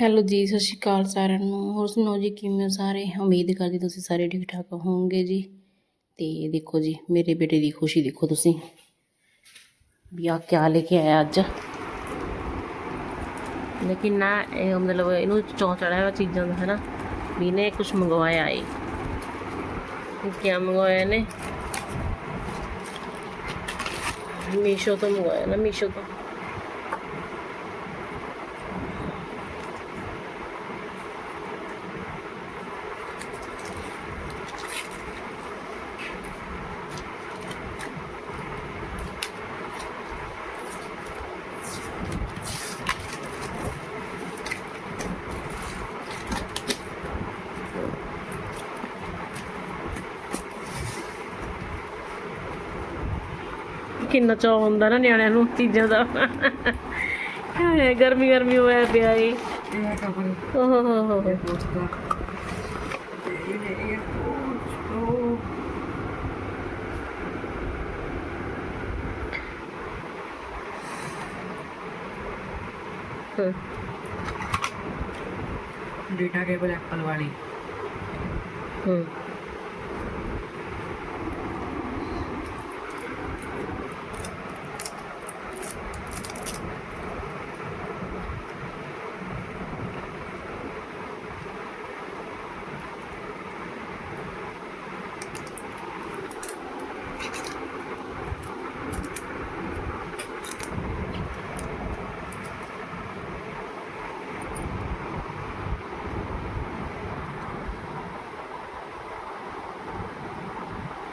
Hello ਜੀ, ਸਤਿ ਸ਼੍ਰੀ ਅਕਾਲ ਸਾਰਿਆਂ ਨੂੰ। ਹੋਰ ਸੁਣਾਓ ਜੀ, ਕਿਵੇਂ ਹੋ ਸਾਰੇ? ਉਮੀਦ ਕਰਦੀ ਤੁਸੀਂ ਸਾਰੇ ਠੀਕ ਠਾਕ ਹੋਵੋਗੇ ਜੀ। ਤੇ ਦੇਖੋ ਜੀ, ਮੇਰੇ ਬੇਟੇ ਦੀ ਖੁਸ਼ੀ ਦੇਖੋ ਤੁਸੀਂ। ਵੀ ਆ ਕਿਆ ਲੈ ਕੇ ਆਇਆ ਅੱਜ। ਲੇਕਿਨ ਨਾ ਇਹ ਮਤਲਬ ਇਹਨੂੰ ਚੌਂ ਚੜਿਆ ਹੋਇਆ ਚੀਜ਼ਾਂ ਦਾ ਹੈ ਨਾ ਵੀ ਇਹਨੇ ਕੁਝ ਮੰਗਵਾਇਆ ਏ। ਇਹ ਕਿਆ ਮੰਗਵਾਇਆ ਨੇ ਮੀਸ਼ੋ ਤੋਂ ਮੰਗਵਾਇਆ ਨਾ, ਮੀਸ਼ੋ ਤੋਂ। ਕਿੰਨਾ ਚਾਅ ਹੁੰਦਾ ਨਾ ਨਿਆਣਿਆਂ ਨੂੰ ਚੀਜ਼ਾਂ ਦਾ। ਹਾਏ ਗਰਮੀ ਗਰਮੀ ਹੋਇਆ ਪਿਆ ਏ। ਓਹ ਹੋ ਹੋ ਹੋ ਡੇਟਾ ਕੇਬਲ ਐਪਲ ਵਾਲੀ। ਹਮ।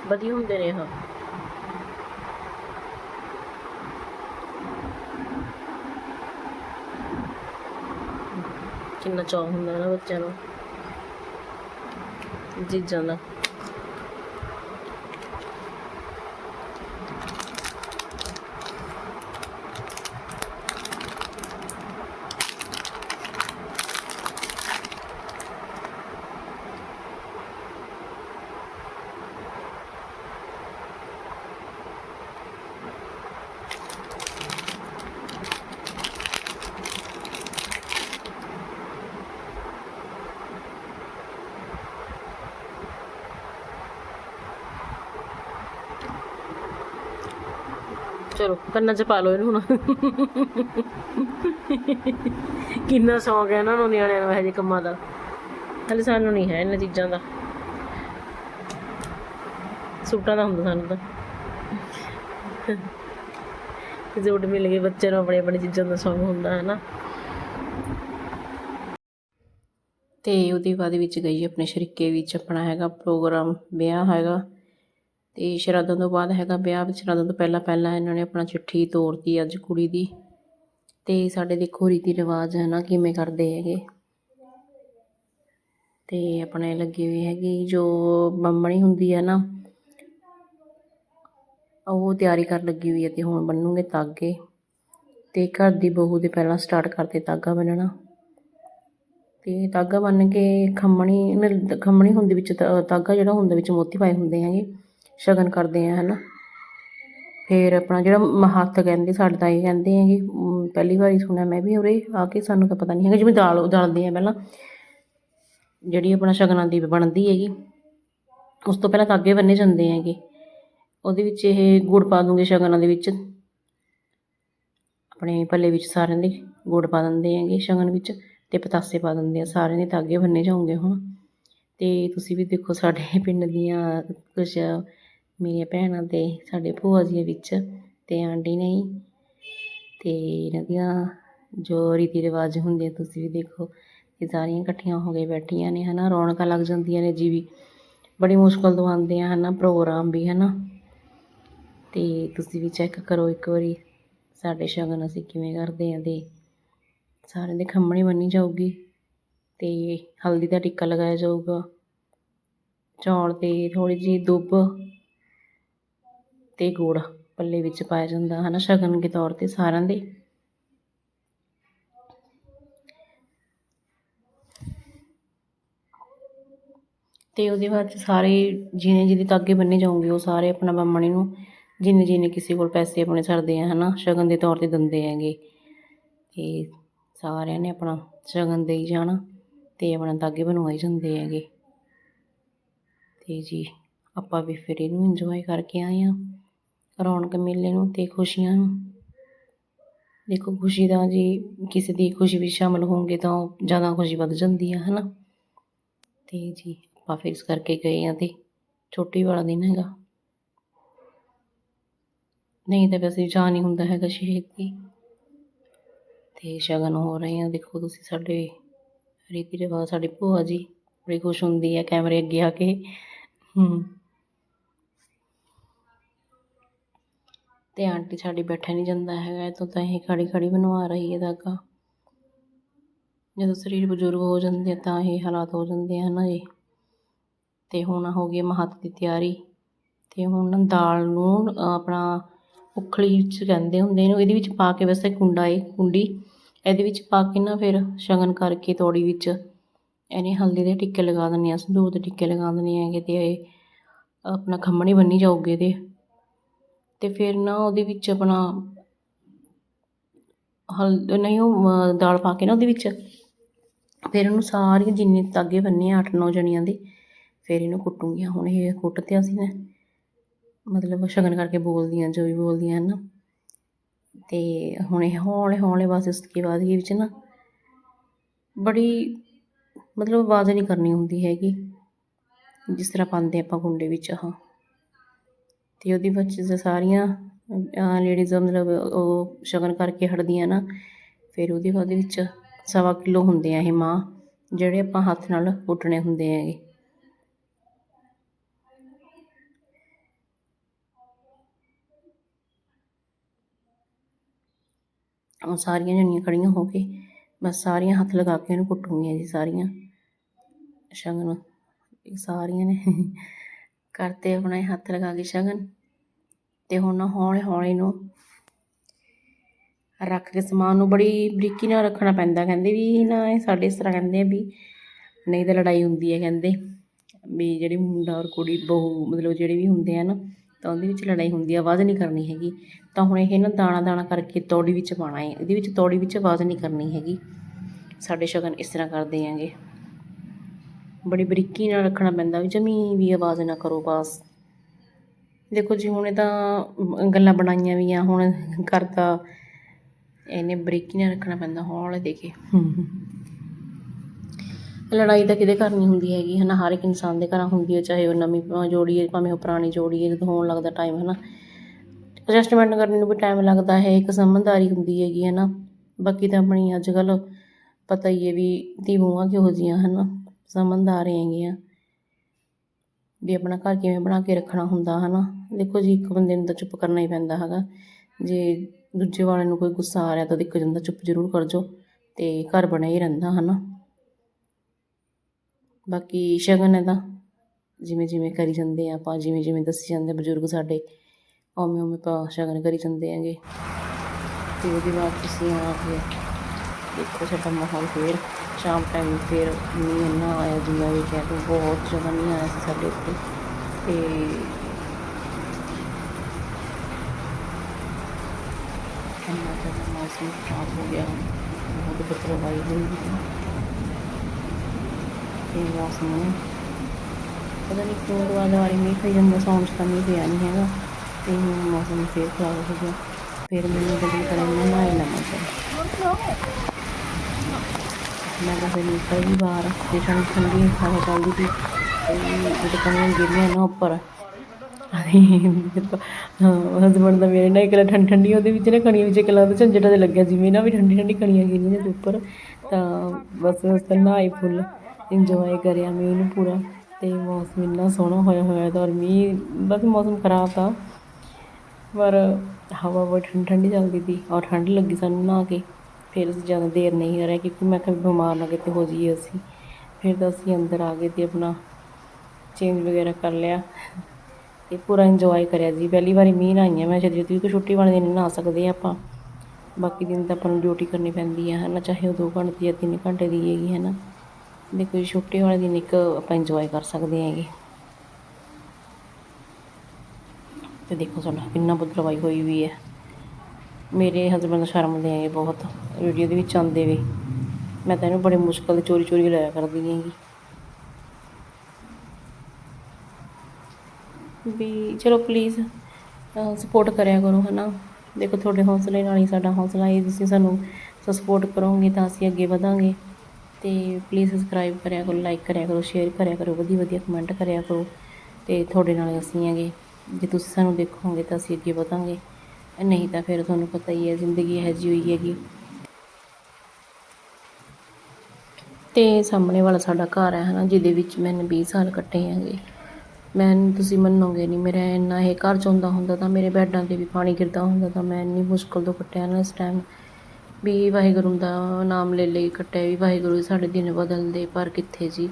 ਵਧੀਆ ਹੁੰਦੇ ਨੇ ਇਹ। ਕਿੰਨਾ ਚਾਅ ਹੁੰਦਾ ਨਾ ਬੱਚਿਆਂ ਨੂੰ। ਚੀਜ਼ਾਂ ਦਾ। ਚਲੋ, ਕੰਨਾਂ 'ਚ ਪਾ ਲਓ ਇਹਨੂੰ ਹੁਣ। ਕਿੰਨਾ ਸ਼ੌਂਕ ਹੈ ਇਹਨਾਂ ਨੂੰ ਨਿਆਣਿਆਂ ਨੂੰ ਇਹੋ ਜਿਹੇ ਕੰਮਾਂ ਦਾ। ਹਲੇ ਸਾਨੂੰ ਨਹੀਂ ਹੈ ਇਹਨਾਂ ਚੀਜ਼ਾਂ ਦਾ। ਸੂਟਾਂ ਦਾ ਹੁੰਦਾ ਸਾਨੂੰ ਤਾਂ। ਸੂਟ ਮਿਲ ਗਏ ਬੱਚੇ ਨੂੰ ਆਪਣੇ ਆਪਣੇ ਚੀਜ਼ਾਂ ਦਾ ਸ਼ੌਂਕ ਹੁੰਦਾ, ਹੈ ਨਾ। ਤੇ ਉਹਦੇ ਬਾਅਦ ਵਿੱਚ ਗਈ ਆਪਣੇ ਸ਼ਰੀਕੇ ਵਿੱਚ, ਆਪਣਾ ਹੈਗਾ ਪ੍ਰੋਗਰਾਮ, ਵਿਆਹ ਹੈਗਾ। ਤੇ ਸ਼ਰਾਧਾਂ ਤੋਂ ਬਾਅਦ ਹੈਗਾ ਵਿਆਹ ਵਿੱਚ ਸ਼ਰਾਧਾਂ ਤੋਂ ਪਹਿਲਾਂ ਪਹਿਲਾਂ ਇਹਨਾਂ ਨੇ ਆਪਣਾ ਚਿੱਠੀ ਤੋਰਤੀ ਅੱਜ ਕੁੜੀ ਦੀ। ਤੇ ਸਾਡੇ ਦੇਖੋ ਰੀਤੀ ਰਿਵਾਜ ਹੈ ਨਾ ਕਿਵੇਂ ਕਰਦੇ ਹੈਗੇ। ਤੇ ਆਪਣੇ ਲੱਗੀ ਹੋਈ ਹੈਗੀ ਜੋ ਬੰਮਣੀ ਹੁੰਦੀ ਹੈ ਨਾ, ਉਹ ਤਿਆਰੀ ਕਰਨ ਲੱਗੀ ਹੋਈ ਹੈ ਤੇ ਹੁਣ ਬੰਨੂਗੇ ਤਾਗੇ। ਤੇ ਘਰ ਦੀ ਬਹੂ ਦੇ ਪਹਿਲਾਂ ਸਟਾਰਟ ਕਰਦੇ ਤਾਗਾ ਬੰਨਣਾ। ਤੇ ਤਾਗਾ ਬੰਨ ਕੇ ਖੰਮਣੀ ਨ- ਖੰਮਣੀ ਹੁੰਦੀ ਵਿੱਚ ਤਾ- ਤਾਗਾ ਜਿਹੜਾ ਹੁੰਦਾ ਵਿੱਚ ਮੋਤੀ ਪਾਏ ਹੁੰਦੇ ਹੈਗੇ। ਸ਼ਗਨ ਕਰਦੇ ਆ, ਹਨਾ। ਫਿਰ ਆਪਣਾ ਜਿਹੜਾ ਮ- ਕਹਿੰਦੇ, ਸਾਡੇ ਤਾਂ ਇਹ ਕਹਿੰਦੇ ਹੈਗੇ ਪਹਿਲੀ ਵਾਰੀ ਸੁਣਿਆ ਮੈਂ ਵੀ ਉਰੇ ਆ ਕੇ, ਸਾਨੂੰ ਤਾਂ ਪਤਾ ਨਹੀਂ ਹੈਗਾ, ਜਿਵੇਂ ਦਾਲ ਦਲਦੇ ਆ ਪਹਿਲਾਂ। ਜਿਹੜੀ ਆਪਣਾ ਸ਼ਗਨਾਂ ਦੀ ਬਣਦੀ ਹੈਗੀ, ਉਸ ਤੋਂ ਪਹਿਲਾਂ ਧਾਗੇ ਬੰਨੇ ਜਾਂਦੇ ਹੈਗੇ। ਉਹਦੇ ਵਿੱਚ ਇਹ ਗੁੜ ਪਾ ਦੂੰਗੇ ਸ਼ਗਨਾਂ ਦੇ ਵਿੱਚ। ਆਪਣੇ ਪੱਲੇ ਵਿੱਚ ਸਾਰਿਆਂ ਦੇ ਗੁੜ ਪਾ ਦਿੰਦੇ ਹੈਗੇ ਸ਼ਗਨ ਵਿੱਚ, ਤੇ ਪਤਾਸੇ ਪਾ ਦਿੰਦੇ ਆ ਸਾਰਿਆਂ ਦੇ ਧਾਗੇ ਬੰਨੇ ਜਾਉਂਗੇ ਹੁਣ। ਤੇ ਤੁਸੀਂ ਵੀ ਦੇਖੋ ਸਾਡੇ ਪਿੰਡ ਦੀਆਂ ਕੁਛ ਮੇਰੀਆਂ ਭੈਣਾਂ ਤੇ ਸਾਡੇ ਭੂਆ ਜੀ ਵਿੱਚ ਤੇ ਆਂਟੀ ਨੇ ਤੇ ਇਹਨਾਂ ਦੀਆਂ ਜੋ ਰੀਤੀ ਰਿਵਾਜ ਹੁੰਦੇ ਆ, ਤੁਸੀਂ ਵੀ ਦੇਖੋ, ਇਹ ਸਾਰੀਆਂ ਇਕੱਠੀਆਂ ਹੋ ਕੇ ਬੈਠੀਆਂ ਨੇ, ਹਨਾ, ਰੌਣਕਾਂ ਲੱਗ ਜਾਂਦੀਆਂ ਨੇ ਜੀ ਵੀ। ਬੜੀ ਮੁਸ਼ਕਲ ਤੋਂ ਆਉਂਦੇ ਆ, ਹਨਾ, ਪ੍ਰੋਗਰਾਮ ਵੀ, ਹਨਾ। ਤੇ ਤੁਸੀਂ ਵੀ ਚੈੱਕ ਕਰੋ ਇੱਕ ਵਾਰੀ, ਸਾਡੇ ਸ਼ਗਨ ਅਸੀਂ ਕਿਵੇਂ ਕਰਦੇ ਆ ਤੇ ਸਾਰਿਆਂ ਦੇ ਖੰਮਣੀ ਬੰਨੀ ਜਾਊਗੀ ਤੇ ਹਲਦੀ ਦਾ ਟਿੱਕਾ ਲਗਾਇਆ ਜਾਊਗਾ। ਚੌਲ ਤੇ ਥੋੜੀ ਜਿਹੀ ਦੁੱਬ ਤੇ ਗੁੜ ਪੱਲੇ ਵਿੱਚ ਪਾਇਆ ਜਾਂਦਾ, ਹਨਾ, ਸ਼ਗਨ ਦੇ ਤੌਰ ਤੇ ਸਾਰਿਆਂ ਦੇ। ਤੇ ਉਹਦੇ ਬਾਅਦ ਸਾਰੇ ਜਿਹਨੇ ਜਿਹਦੇ ਤਾਗੇ ਬੰਨੇ ਜਾਉਂਗੇ ਉਹ ਸਾਰੇ ਆਪਣਾ ਬੰਮਣੀ ਨੂੰ, ਜਿੰਨੇ ਜਿੰਨੇ ਕਿਸੇ ਕੋਲ ਪੈਸੇ ਆਪਣੇ ਸਰਦੇ ਆ, ਹਨਾ, ਸ਼ਗਨ ਦੇ ਤੌਰ ਤੇ ਦਿੰਦੇ ਹੈਗੇ। ਤੇ ਸਾਰਿਆਂ ਨੇ ਆਪਣਾ ਸ਼ਗਨ ਦੇਈ ਜਾਣਾ ਤੇ ਆਪਣਾ ਦਾਗੇ ਬਣਵਾਈ ਜਾਂਦੇ ਹੈਗੇ। ਤੇ ਜੀ, ਆਪਾਂ ਵੀ ਫਿਰ ਇਹਨੂੰ ਇੰਜੋਏ ਕਰਕੇ ਆਏ ਆ ਰੌਣਕ ਮੇਲੇ ਨੂੰ ਅਤੇ ਖੁਸ਼ੀਆਂ ਨੂੰ। ਦੇਖੋ ਖੁਸ਼ੀ ਦਾ ਜੀ ਕਿਸੇ ਦੀ ਖੁਸ਼ੀ ਵਿੱਚ ਸ਼ਾਮਲ ਹੋਣਗੇ ਤਾਂ ਉਹ ਜ਼ਿਆਦਾ ਖੁਸ਼ੀ ਵੱਧ ਜਾਂਦੀ ਆ ਹਨਾ? ਤੇ ਜੀ, ਆਪਾਂ ਫਿਰ ਇਸ ਕਰਕੇ ਗਏ ਆ ਤੇ ਛੋਟੀ ਵਾਲਾ ਦਿਨ ਹੈਗਾ। ਨਹੀਂ ਤਾਂ ਵੈਸੇ ਜਾ ਨਹੀਂ ਹੁੰਦਾ ਹੈਗਾ ਛੇਤੀ ਤੇ। ਸ਼ਗਨ ਹੋ ਰਹੇ ਆ, ਦੇਖੋ ਤੁਸੀਂ ਸਾਡੇ ਰੀਤੀ ਰਿਵਾਜ, ਸਾਡੇ ਭੂਆ ਜੀ ਬੜੀ ਖੁਸ਼ ਹੁੰਦੀ ਹੈ ਕੈਮਰੇ ਅੱਗੇ ਆ ਕੇ। ਹੂੰ। ਅਤੇ ਆਂਟੀ ਸਾਡੀ ਬੈਠਾ ਨਹੀਂ ਜਾਂਦਾ ਹੈਗਾ ਇਹ ਤੋਂ ਤਾਂ ਇਹ ਖੜ੍ਹੀ ਖੜ੍ਹੀ ਬਣਵਾ ਰਹੀ ਹੈ ਦਾਗਾ। ਜਦੋਂ ਸਰੀਰ ਬਜ਼ੁਰਗ ਹੋ ਜਾਂਦੇ ਆ ਤਾਂ ਇਹ ਹਾਲਾਤ ਹੋ ਜਾਂਦੇ ਆ ਨਾ ਜੀ। ਅਤੇ ਹੁਣ ਹੋ ਗਈ ਮਹੱਤ ਦੀ ਤਿਆਰੀ। ਅਤੇ ਹੁਣ ਦਾਲ ਨੂੰ ਆਪਣਾ ਉਖਲੀ ਚ ਕਹਿੰਦੇ ਹੁੰਦੇ ਇਹਨੂੰ, ਇਹਦੇ ਵਿੱਚ ਪਾ ਕੇ ਵੈਸੇ ਕੁੰਡਾ ਏ, ਕੁੰਡੀ। ਇਹਦੇ ਵਿੱਚ ਪਾ ਕੇ ਨਾ ਫਿਰ ਸ਼ਗਨ ਕਰਕੇ ਤੋੜੀ ਵਿੱਚ। ਇਹਨੇ ਹਲਦੀ ਦੇ ਟਿੱਕੇ ਲਗਾ ਦਿੰਦੇ ਆ ਸੰਧੂਰ ਦੇ ਟਿੱਕੇ ਲਗਾ ਦਿੰਦੇ ਹੈਗੇ ਤੇ ਇਹ ਆਪਣਾ ਖੰਮਣੀ ਬੰਨੀ ਜਾਊਗੀ ਇਹਦੇ। ਅਤੇ ਫਿਰ ਨਾ ਉਹਦੇ ਵਿੱਚ ਆਪਣਾ ਹਲ, ਨਹੀਂ ਉਹ ਦਾਲ ਪਾ ਕੇ ਨਾ ਉਹਦੇ ਵਿੱਚ। ਫਿਰ ਉਹਨੂੰ ਸਾਰੀਆਂ ਜਿੰਨੇ ਤਾਗੇ ਬੰਨੇ ਆ, ਅੱਠ ਨੌ ਜਣੀਆਂ ਦੇ, ਫਿਰ ਇਹਨੂੰ ਕੁੱਟੂਗੀਆਂ ਹੁਣ ਇਹ ਕੁੱਟਦੇ ਅਸੀਂ ਨੇ, ਮਤਲਬ ਸ਼ਗਨ ਕਰਕੇ ਬੋਲਦੀਆਂ, ਜੋ ਵੀ ਬੋਲਦੀਆਂ ਹਨ ਨਾ। ਤੇ ਹੁਣ ਇਹ ਹੌਲੇ ਹੌਲੇ ਬਸ ਇਸ ਤੋਂ ਬਾਅਦ ਇਹ ਵਿੱਚ ਨਾ ਬੜੀ, ਮਤਲਬ ਆਵਾਜ਼ ਨਹੀਂ ਕਰਨੀ ਹੁੰਦੀ ਹੈਗੀ। ਜਿਸ ਤਰ੍ਹਾਂ ਪਾਉਂਦੇ ਆਪਾਂ ਗੁੰਡੇ ਵਿੱਚ ਆਹ ਤੇ ਉਹਦੀ ਵਿੱਚ ਸਾਰੀਆਂ ਲੇਡੀਜ਼ ਮਤਲਬ ਉਹ ਸ਼ਗਨ ਕਰਕੇ ਹਟਦੀਆਂ ਨਾ, ਫਿਰ ਉਹਦੇ ਬਾਅਦ ਵਿੱਚ ਸਵਾ ਕਿਲੋ ਹੁੰਦੇ ਆ ਇਹ ਮਾਂ, ਜਿਹੜੇ ਆਪਾਂ ਹੱਥ ਨਾਲ ਕੁੱਟਣੇ ਹੁੰਦੇ ਹੈਗੇ। ਉਹ ਸਾਰੀਆਂ ਜਣੀਆਂ ਖੜੀਆਂ ਹੋ ਕੇ ਬਸ ਸਾਰੀਆਂ ਹੱਥ ਲਗਾ ਕੇ ਇਹਨੂੰ ਕੁੱਟੂਗੀਆਂ ਜੀ ਸਾਰੀਆਂ। ਸ਼ਗਨ, ਸਾਰੀਆਂ ਨੇ। ਕਰਤੇ ਆਪਣਾ ਇਹ ਹੱਥ ਲਗਾ ਕੇ ਸ਼ਗਨ ਤੇ ਹੁਣ ਹੌਲੀ ਹੌਲੀ ਨੂੰ ਰੱਖ ਕੇ ਸਮਾਨ ਨੂੰ ਬੜੀ ਬਰੀਕੀ ਨਾਲ ਰੱਖਣਾ ਪੈਂਦਾ। ਕਹਿੰਦੇ ਵੀ ਨਾ, ਇਹ ਸਾਡੇ ਇਸ ਤਰ੍ਹਾਂ ਕਹਿੰਦੇ ਆ ਵੀ ਨਹੀਂ ਤਾਂ ਲੜਾਈ ਹੁੰਦੀ ਹੈ ਕਹਿੰਦੇ। ਵੀ ਜਿਹੜੀ ਮੁੰਡਾ ਔਰ ਕੁੜੀ ਬਹੂ ਮਤਲਬ ਜਿਹੜੇ ਵੀ ਹੁੰਦੇ ਆ ਨਾ, ਤਾਂ ਉਹਦੇ ਵਿੱਚ ਲੜਾਈ ਹੁੰਦੀ ਆ, ਆਵਾਜ਼ ਨਹੀਂ ਕਰਨੀ ਹੈਗੀ। ਤਾਂ ਹੁਣ ਇਹ ਨਾ ਦਾਣਾ ਦਾਣਾ ਕਰਕੇ ਤੌੜੀ ਵਿੱਚ ਪਾਉਣਾ ਹੈ, ਇਹਦੇ ਵਿੱਚ ਤੌੜੀ ਵਿੱਚ ਆਵਾਜ਼ ਨਹੀਂ ਕਰਨੀ ਹੈਗੀ। ਸਾਡੇ ਸ਼ਗਨ ਇਸ ਤਰ੍ਹਾਂ ਕਰਦੇ ਆਂਗੇ। ਬੜੀ ਬਰੀਕੀ ਨਾਲ ਰੱਖਣਾ ਪੈਂਦਾ ਵੀ ਜਮੀ ਵੀ ਆਵਾਜ਼ ਨਾ ਕਰੋ ਬਸ। ਦੇਖੋ ਜੀ, ਹੁਣ ਇਹ ਤਾਂ ਗੱਲਾਂ ਬਣਾਈਆਂ ਵੀ ਆ, ਹੁਣ ਕਰਤਾ। ਇਹਨੇ ਬਰੀਕੀ ਨਾਲ ਰੱਖਣਾ ਪੈਂਦਾ, ਹੌਲੇ ਦੇ ਕੇ ਲੜਾਈ ਤਾਂ ਕਿਤੇ ਘਰ ਨਹੀਂ ਹੁੰਦੀ ਹੈਗੀ, ਹਨਾ? ਹਰ ਇੱਕ ਇਨਸਾਨ ਦੇ ਘਰਾਂ ਹੁੰਦੀ ਹੈ ਚਾਹੇ ਉਹ ਨਵੀਂ ਜੋੜੀ ਹੈ ਭਾਵੇਂ ਉਹ ਪੁਰਾਣੀ ਜੋੜੀ ਹੈ ਜਦੋਂ ਹੋਣ ਲੱਗਦਾ ਟਾਈਮ ਹਨਾ? ਐਡਜਸਟਮੈਂਟ ਕਰਨ ਨੂੰ ਵੀ ਟਾਈਮ ਲੱਗਦਾ ਹੈ ਇੱਕ ਸਮਝਦਾਰੀ ਹੁੰਦੀ ਹੈਗੀ ਹੈ ਨਾ ਬਾਕੀ ਤਾਂ ਆਪਣੀ ਅੱਜ ਕੱਲ੍ਹ ਪਤਾ ਹੀ ਹੈ ਵੀ ਧੀਬੂਆਂ ਕਿਹੋ ਜਿਹੀਆਂ, ਹਨ? ਸਮਝਦਾਰ ਹੈਗੀਆਂ। ਵੀ ਆਪਣਾ ਘਰ ਕਿਵੇਂ ਬਣਾ ਕੇ ਰੱਖਣਾ ਹੁੰਦਾ ਹੈ ਨਾ ਦੇਖੋ ਜੀ, ਇੱਕ ਬੰਦੇ ਨੂੰ ਤਾਂ ਚੁੱਪ ਕਰਨਾ ਹੀ ਪੈਂਦਾ ਹੈਗਾ। ਜੇ ਦੂਜੇ ਵਾਲੇ ਨੂੰ ਕੋਈ ਗੁੱਸਾ ਆ ਰਿਹਾ ਤਾਂ ਦਿੱਕ ਜਾਂਦਾ ਚੁੱਪ ਜ਼ਰੂਰ ਕਰ ਜਾਓ ਤੇ ਘਰ ਬਣਿਆ ਹੀ ਰਹਿੰਦਾ ਹੈ ਨਾ ਬਾਕੀ ਸ਼ਗਨ ਇਹਦਾ, ਜਿਵੇਂ ਜਿਵੇਂ ਕਰੀ ਜਾਂਦੇ ਆ ਆਪਾਂ, ਜਿਵੇਂ ਜਿਵੇਂ ਦੱਸੀ ਜਾਂਦੇ ਬਜ਼ੁਰਗ ਸਾਡੇ ਉਵੇਂ ਉਵੇਂ ਆਪਾਂ ਸ਼ਗਨ ਕਰੀ ਜਾਂਦੇ ਹੈਗੇ। ਤੇ ਉਹਦੇ ਬਾਅਦ ਤੁਸੀਂ ਆ ਕੇ ਦੇਖੋ ਸਾਡਾ ਮਾਹੌਲ ਫੇਰ। ਸ਼ਾਮ ਟਾਈਮ ਫੇਰ ਮੀਂਹ ਇੰਨਾ ਆਇਆ ਜਿੰਨਾ ਵੀ ਕਹਿ ਲਓ ਬਹੁਤ ਜ਼ਿਆਦਾ ਮੀਂਹ ਆਇਆ ਸੀ ਸਾਡੇ ਇੱਥੇ। ਤੇ ਇੰਨਾ ਜ਼ਿਆਦਾ ਮੌਸਮ ਖਰਾਬ ਹੋ ਗਿਆ। ਬਹੁਤ ਬਦਲਵਾਈ ਹੋਈ ਇਹ ਮੌਸਮ ਨੂੰ ਪਤਾ ਨਹੀਂ ਕਿਉਂ ਦੁਆ ਦੁਆਰੀ ਮੀਂਹ ਪਈ ਜਾਂਦਾ, ਸੌਣ ਤਾਂ ਮੀਂਹ ਪਿਆ ਨਹੀਂ ਹੈਗਾ। ਤੇ ਮੌਸਮ ਫੇਰ ਖਰਾਬ ਹੋ ਗਿਆ। ਫਿਰ ਮੈਨੂੰ ਦਿਲ ਤਰ੍ਹਾਂ ਮੈਂ ਨਹਾਈ ਲਵਾਂ ਮੈਂ ਤਾਂ ਫਿਰ ਨਿਕਲ ਗਈ ਬਾਹਰ ਤੇ ਠੰਡੀ ਠੰਡੀ ਹਵਾ ਚੱਲਦੀ ਸੀ ਤੇ ਜਦੋਂ ਗਿਰੀਆਂ ਨਾ ਉੱਪਰ ਹਸਬੰਡ ਦਾ ਮੇਰੇ ਨਾਲ ਇੱਕ ਠੰਡੀ ਠੰਡੀ, ਉਹਦੇ ਵਿੱਚ ਨਾ ਕਣੀਆਂ ਵਿੱਚ ਇੱਕ ਲੱਗਦਾ ਝੰਜਟਾ ਤੇ ਲੱਗਿਆ ਜਿਵੇਂ ਨਾ ਵੀ ਠੰਡੀ ਠੰਡੀ ਕਣੀਆਂ ਗਿਰੀਆਂ ਜਦ ਉੱਪਰ, ਤਾਂ ਬਸ ਉਸ ਤਾਂ ਨਹਾਈ ਫੁੱਲ ਇੰਜੋਏ ਕਰਿਆ ਮੈਂ ਇਹਨੂੰ ਪੂਰਾ, ਤੇ ਮੌਸਮ ਇੰਨਾ ਸੋਹਣਾ ਹੋਇਆ ਹੋਇਆ ਤਾਂ ਔਰ ਮੀਂਹ ਬਸ ਮੌਸਮ ਖਰਾਬ ਤਾਂ, ਪਰ ਹਵਾ ਬਹੁਤ ਠੰਡੀ ਠੰਡੀ ਚੱਲਦੀ ਸੀ ਔਰ ਠੰਡ ਲੱਗੀ ਸਾਨੂੰ ਨਹਾ ਕੇ। ਫਿਰ ਅਸੀਂ ਜ਼ਿਆਦਾ ਦੇਰ ਨਹੀਂ ਰਹੇ ਕਿਉਂਕਿ ਮੈਂ ਕਿਹਾ ਵੀ ਬਿਮਾਰ ਨਾ ਕਿਤੇ ਹੋ ਜਾਈਏ ਅਸੀਂ। ਫਿਰ ਤਾਂ ਅਸੀਂ ਅੰਦਰ ਆ ਗਏ ਤੇ ਆਪਣਾ ਚੇਂਜ ਵਗੈਰਾ ਕਰ ਲਿਆ ਤੇ ਪੂਰਾ ਇੰਜੋਏ ਕਰਿਆ ਜੀ। ਪਹਿਲੀ ਵਾਰੀ ਮੀਂਹ ਨਾਲ ਆਈਆਂ ਮੈਂ ਜਦੋਂ ਕਿਉਂਕਿ ਛੁੱਟੀ ਵਾਲੇ ਦਿਨ ਨਾ ਸਕਦੇ ਹਾਂ ਆਪਾਂ। ਬਾਕੀ ਦਿਨ ਤਾਂ ਆਪਾਂ ਨੂੰ ਡਿਊਟੀ ਕਰਨੀ ਪੈਂਦੀ ਹੈ ਹਨਾ, ਚਾਹੇ ਉਹ 2 ਘੰਟੇ ਜਾਂ 3 ਘੰਟੇ ਦੀ ਹੈਗੀ ਹੈ ਨਾ ਦੇਖੋ ਜੀ ਛੁੱਟੀ ਵਾਲੇ ਦਿਨ ਇੱਕ ਆਪਾਂ ਇੰਜੋਏ ਕਰ ਸਕਦੇ ਹੈਗੇ। ਤੇ ਦੇਖੋ ਸਾਡਾ ਕਿੰਨਾ ਬਦਲਵਾਈ ਹੋਈ ਵੀ ਹੈ। ਮੇਰੇ ਹਸਬੰਦ ਸ਼ਰਮਦੇ ਹੈਗੇ ਬਹੁਤ। ਵੀਡੀਓ ਦੇ ਵਿੱਚ ਆਉਂਦੇ ਵੀ। ਮੈਂ ਤਾਂ ਇਹਨੂੰ ਬੜੇ ਮੁਸ਼ਕਲ ਚੋਰੀ ਚੋਰੀ ਲਾਇਆ ਕਰਦੀ ਹੈਗੀ। ਵੀ ਚਲੋ ਪਲੀਜ਼ ਸਪੋਰਟ ਕਰਿਆ ਕਰੋ, ਹਨਾ। ਦੇਖੋ, ਤੁਹਾਡੇ ਹੌਸਲੇ ਨਾਲ ਹੀ ਸਾਡਾ ਹੌਸਲਾ ਹੈ। ਤੁਸੀਂ ਸਾਨੂੰ ਸਪੋਰਟ ਕਰੋਗੇ ਤਾਂ ਅਸੀਂ ਅੱਗੇ ਵਧਾਂਗੇ। ਤੇ ਪਲੀਜ਼ ਸਬਸਕ੍ਰਾਈਬ ਕਰਿਆ ਕਰੋ ਲਾਈਕ ਕਰਿਆ ਕਰੋ ਸ਼ੇਅਰ ਕਰਿਆ ਕਰੋ ਵਧੀਆ ਵਧੀਆ ਕਮੈਂਟ ਕਰਿਆ ਕਰੋ। ਤੇ ਤੁਹਾਡੇ ਨਾਲ ਅਸੀਂ ਹੈਗੇ। ਜੇ ਤੁਸੀਂ ਸਾਨੂੰ ਦੇਖੋਗੇ ਤਾਂ ਅਸੀਂ ਅੱਗੇ ਵਧਾਂਗੇ। ਨਹੀਂ ਤਾਂ ਫਿਰ ਤੁਹਾਨੂੰ ਪਤਾ ਹੀ ਹੈ, ਜ਼ਿੰਦਗੀ ਇਹੋ ਜਿਹੀ ਹੋਈ ਹੈਗੀ। ਤੇ ਸਾਹਮਣੇ ਵਾਲਾ ਸਾਡਾ ਘਰ ਹੈ ਹਨਾ, ਜਿਹਦੇ ਵਿੱਚ ਮੈंने 20 ਸਾਲ ਕੱਟੇ ਹੈਗੇ। ਮੈਂ ਤੁਸੀਂ ਮੰਨੋਗੇ ਨਹੀਂ, ਮੇਰਾ ਇੰਨਾ ਇਹ ਘਰ ਚੋਂਦਾ ਹੁੰਦਾ ਤਾਂ ਮੇਰੇ ਬੈੱਡਾਂ ਤੇ ਵੀ ਪਾਣੀ ਗਿਰਦਾ ਹੁੰਦਾ ਤਾਂ ਮੈਂ ਇੰਨੀ ਮੁਸ਼ਕਲ ਤੋਂ ਕੱਟਿਆ ਨਾ ਇਸ ਟਾਈਮ ਵੀ ਵਾਹਿਗੁਰੂ ਦਾ ਨਾਮ ਲੈ ਲਈ ਕੱਟਿਆ, ਵੀ ਵਾਹਿਗੁਰੂ ਸਾਡੇ ਦਿਨ ਬਦਲਦੇ, ਪਰ ਕਿੱਥੇ ਜੀ?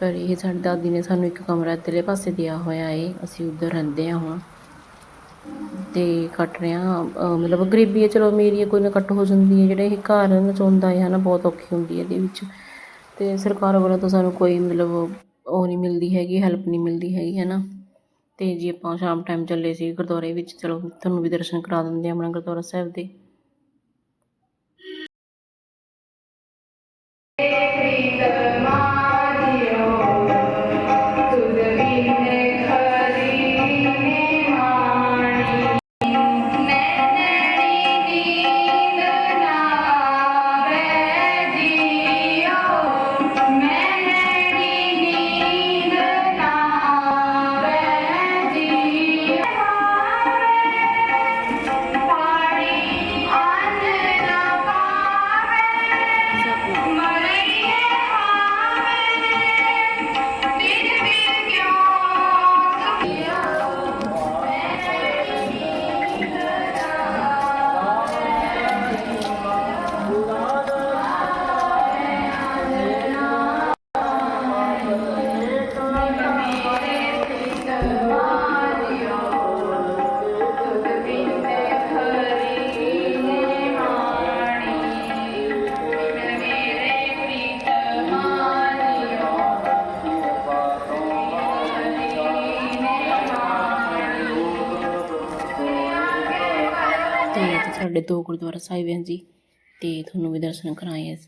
ਪਰ ਇਹ ਸਾਡੀ ਦਾਦੀ ਨੇ ਸਾਨੂੰ ਇੱਕ ਕਮਰਾ ਇੱਧਰਲੇ ਪਾਸੇ ਦਿਆ ਹੋਇਆ ਏ, ਅਸੀਂ ਉੱਧਰ ਰਹਿੰਦੇ ਹਾਂ ਹੁਣ। ਤੇ ਕੱਟ ਰਿਹਾ। ਮਤਲਬ ਗਰੀਬੀ ਹੈ ਚਲੋ ਮੇਰੀ ਹੈ, ਕੋਈ ਨਾ ਕੱਟ ਹੋ ਜਾਂਦੀ ਹੈ। ਜਿਹੜੇ ਇਹ ਘਰ ਨਚਾਉਂਦਾ ਹੈ ਨਾ ਬਹੁਤ ਔਖੀ ਹੁੰਦੀ ਹੈ ਇਹਦੇ ਵਿੱਚ। ਤੇ ਸਰਕਾਰ ਵੱਲੋਂ ਤਾਂ ਸਾਨੂੰ ਕੋਈ ਮਤਲਬ ਉਹ ਨਹੀਂ ਮਿਲਦੀ ਹੈਗੀ ਹੈਲਪ ਨਹੀਂ ਮਿਲਦੀ ਹੈਗੀ ਹੈ ਨਾ ਤੇ ਜੀ ਆਪਾਂ ਸ਼ਾਮ ਟਾਈਮ ਚੱਲੇ ਸੀ ਗੁਰਦੁਆਰੇ ਵਿੱਚ ਚਲੋ ਤੁਹਾਨੂੰ ਵੀ ਦਰਸ਼ਨ ਕਰਾ ਦਿੰਦੇ ਹਾਂ ਆਪਣਾ ਗੁਰਦੁਆਰਾ ਸਾਹਿਬ ਦੇ। ਸਾਡੇ ਦੋ ਗੁਰਦੁਆਰਾ ਸਾਹਿਬ ਹਨ ਜੀ, ਤੇ ਤੁਹਾਨੂੰ ਵੀ ਦਰਸ਼ਨ ਕਰਾਏ ਇਸ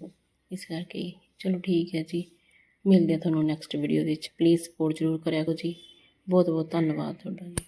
ਇਸ ਕਰਕੇ ਚਲੋ ਠੀਕ ਹੈ ਜੀ। ਮਿਲਦੇ ਹਾਂ ਤੁਹਾਨੂੰ ਨੈਕਸਟ ਵੀਡੀਓ ਵਿੱਚ। ਪਲੀਜ਼ ਸਪੋਰਟ ਜ਼ਰੂਰ ਕਰਿਆ ਕਰੋ ਜੀ। ਬਹੁਤ ਬਹੁਤ ਧੰਨਵਾਦ ਤੁਹਾਡਾ ਜੀ।